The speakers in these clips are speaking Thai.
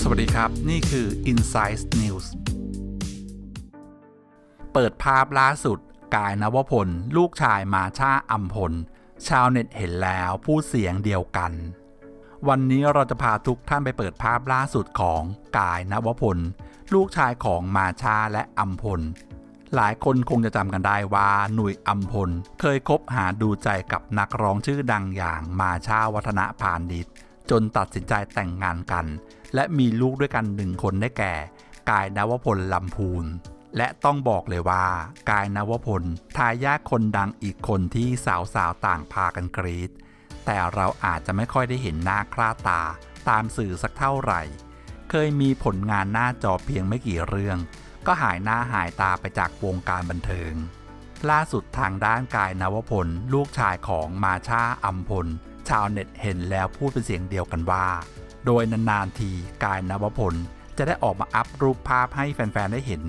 สวัสดีครับ นี่คือ Insight News เปิดภาพล่าสุด กายนวพล ลูกชายมาชาอัมพล ชาวเน็ตเห็นแล้วพูดเสียงเดียวกัน วันนี้เราจะพาทุกท่านไปเปิดภาพล่าสุดของกายนวพล ลูกชายของมาชาและอัมพล หลายคนคงจะจำกันได้ว่าหนุ่ยอัมพล เคยคบหาดูใจกับนักร้องชื่อดังอย่างมาชาวัฒนพานิชจนตัดสินใจแต่งงานกัน และมีลูกด้วยกันหนึ่งคนได้แก่ กายนวพลลำพูน และต้องบอกเลยว่า กายนวพลทายาทคนดังอีกคนที่สาวๆต่างพากันกรีดแต่เราอาจจะไม่ค่อยได้เห็นหน้าคล้าตาตามสื่อสักเท่าไหร่ เคยมีผลงานหน้าจอเพียงไม่กี่เรื่อง ก็หายหน้าหายตาไปจากวงการบันเทิง ล่าสุดทางด้านกายนวพล ลูกชายของมาชาอัมพล ชาวเน็ตเห็นแล้วพูดเป็นเสียงเดียวกันว่า โดยนานๆทีกายนวพล จะได้ออกมาอัพรูปภาพให้แฟนๆได้เห็น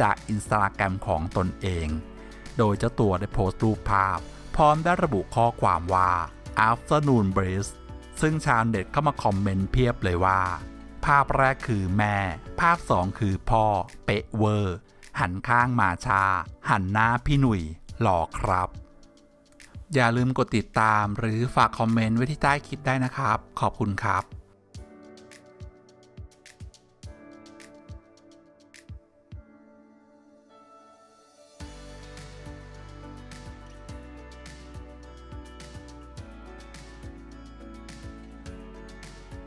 จากอินสตาแกรมของตนเอง โดยเจ้าตัวได้โพสต์รูปภาพ พร้อมได้ระบุข้อความว่า afternoon breeze ซึ่งชาวเน็ตเข้ามาคอมเมนต์เพียบเลยว่า ภาพแรกคือแม่ ภาพสองคือพ่อ เป๊ะเวอร์ หันข้างมาชา หันหน้าพี่หนุ่ย หล่อครับ อย่าลืมกดติดตามหรือฝากคอมเมนต์ไว้ที่ใต้คลิปได้นะครับ ขอบคุณครับ